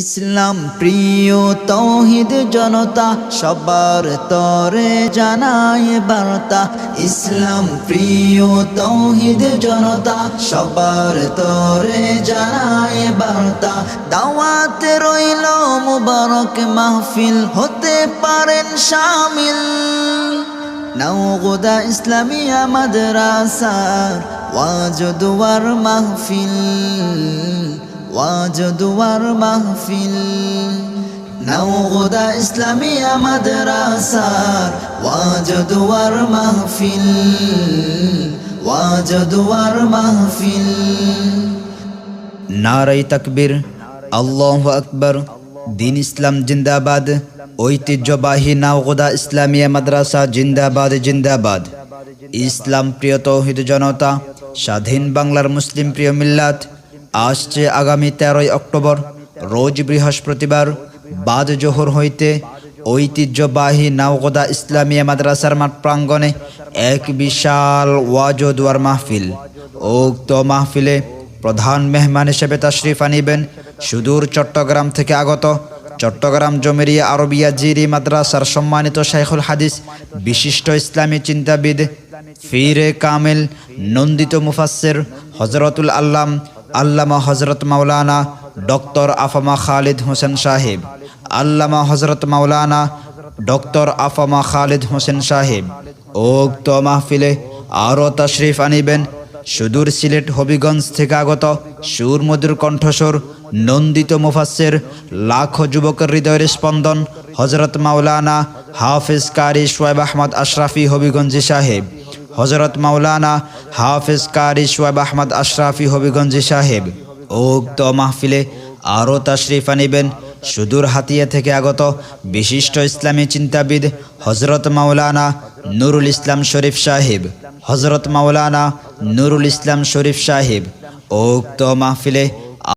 ইসলাম প্রিয় তৌহিদ জনতা, সবার তরে জানায় বার্তা। ইসলাম প্রিয় তৌহিদ জনতা, সবার তরে জানায় বার্তা। দাওয়াতে রইল মুবারক মাহফিল, হতে পারেন শামিল। নওগোদা ইসলামিয়া মাদ্রাসার ওয়াজদুয়ার মাহফিল। ওয়াজদুয়ার মাহফিল। নওগোদা ইসলামিয়া মাদ্রাসার ওয়াজদুয়ার মাহফিল ওয়াজদুয়ার মাহফিল। নারাই তাকবীর, আল্লাহ আকবর, দিন ইসলাম জিন্দাবাদ, ঐতিহ্যবাহী নাওগোদা ইসলামিয়া মাদ্রাসা জিন্দাবাদ জিন্দাবাদ। ইসলাম প্রিয় তৌহিদ জনতা, স্বাধীন বাংলার মুসলিম প্রিয় মিল্লাত আসছে আগামী তেরোই অক্টোবর, রোজ বৃহস্পতিবার, বাদ জোহর হইতে ঐতিহ্যবাহী নাওগোদা ইসলামিয়া মাদ্রাসার মাঠ প্রাঙ্গণে এক বিশাল ওয়াজোদুয়ার মাহফিল। উক্ত মাহফিলে প্রধান মেহমান হিসেবে তাশরিফ আনিবেন সুদূর চট্টগ্রাম থেকে আগত চট্টগ্রাম জমেরিয়া আরবিয়া জিরি মাদ্রাসার সম্মানিত শাইখুল হাদিস, বিশিষ্ট ইসলামী চিন্তাবিদ ফিরে কামেল, নন্দিত মুফাসসির হজরতুল আল্লাম আল্লামা হজরত মাওলানা ডক্টর আফামা খালিদ হোসেন সাহেব, আল্লামা হজরত মাওলানা ডক্টর আফামা খালিদ হোসেন সাহেব, উক্ত মাহফিলে আরও তাশরিফ আনিবেন। সুদূর সিলেট হবিগঞ্জ থেকে আগত সুরমধুর কণ্ঠস্বর, নন্দিত মুফাসের লাখো যুবকের হৃদয়ের স্পন্দন হজরত মাওলানা হাফিজ কারি সোয়েব আহমদ আশরাফি হবিগঞ্জি সাহেব। হজরত মাওলানা হাফিজ কারি সোয়েব আহমদ আশরাফি হবিগঞ্জি সাহেব উক্ত মাহফিলে আরও তাশরিফ আনিবেন সুদূর হাতিয়া থেকে আগত বিশিষ্ট ইসলামী চিন্তাবিদ হজরত মাওলানা নুরুল ইসলাম শরীফ সাহেব। হজরত মাওলানা নুরুল ইসলাম শরীফ সাহেব উক্ত মাহফিলে